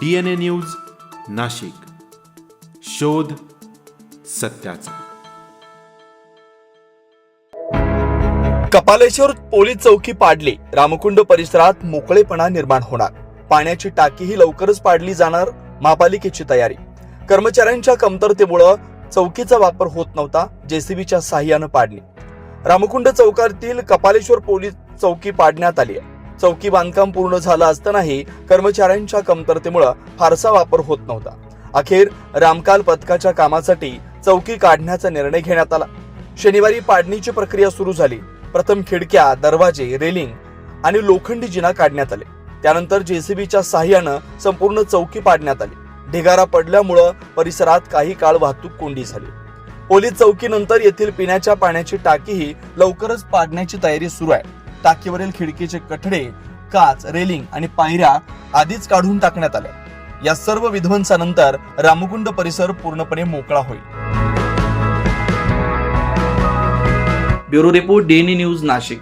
D N A news Nashik. शोध सत्याचा. Kapaleshwar police चौकी पाडली. रामकुंड परिसरात मोकळेपणा निर्माण होणार. पाण्याची टाकीही लवकरच पाडली जाणार महापालिकेची तयारी. कर्मचाऱ्यांच्या कमतरतेमुळं चौकीचा वापर होत नव्हता जेसीबीच्या साह्यानं पाडली. रामकुंड चौकातील कपालेश्वर पोलीस चौकी पाडण्यात आली आहे. चौकी बांधकाम पूर्ण झालं असतानाही कर्मचाऱ्यांच्या कमतरतेमुळं फारसा वापर होत नव्हता. अखेर रामकाल पथकाच्या कामासाठी चौकी काढण्याचा निर्णय घेण्यात आला. शनिवारी पाडणीची प्रक्रिया सुरू झाली. प्रथम खिडक्या दरवाजे रेलिंग आणि लोखंडी जिना काढण्यात आले. त्यानंतर जेसीबीच्या साह्यानं संपूर्ण चौकी पाडण्यात आली. ढिगारा पडल्यामुळं परिसरात काही काळ वाहतूक कोंडी झाली. पोलीस चौकीनंतर येथील पिण्याच्या पाण्याची टाकीही लवकरच पाडण्याची तयारी सुरू आहे. टाकीवरील खिडकीचे कठडे काच रेलिंग आणि पायऱ्या आधीच काढून टाकण्यात आल्या. या सर्व विध्वंसानंतर रामकुंड परिसर पूर्णपणे मोकळा होईल. Bureau report DNA news Nashik.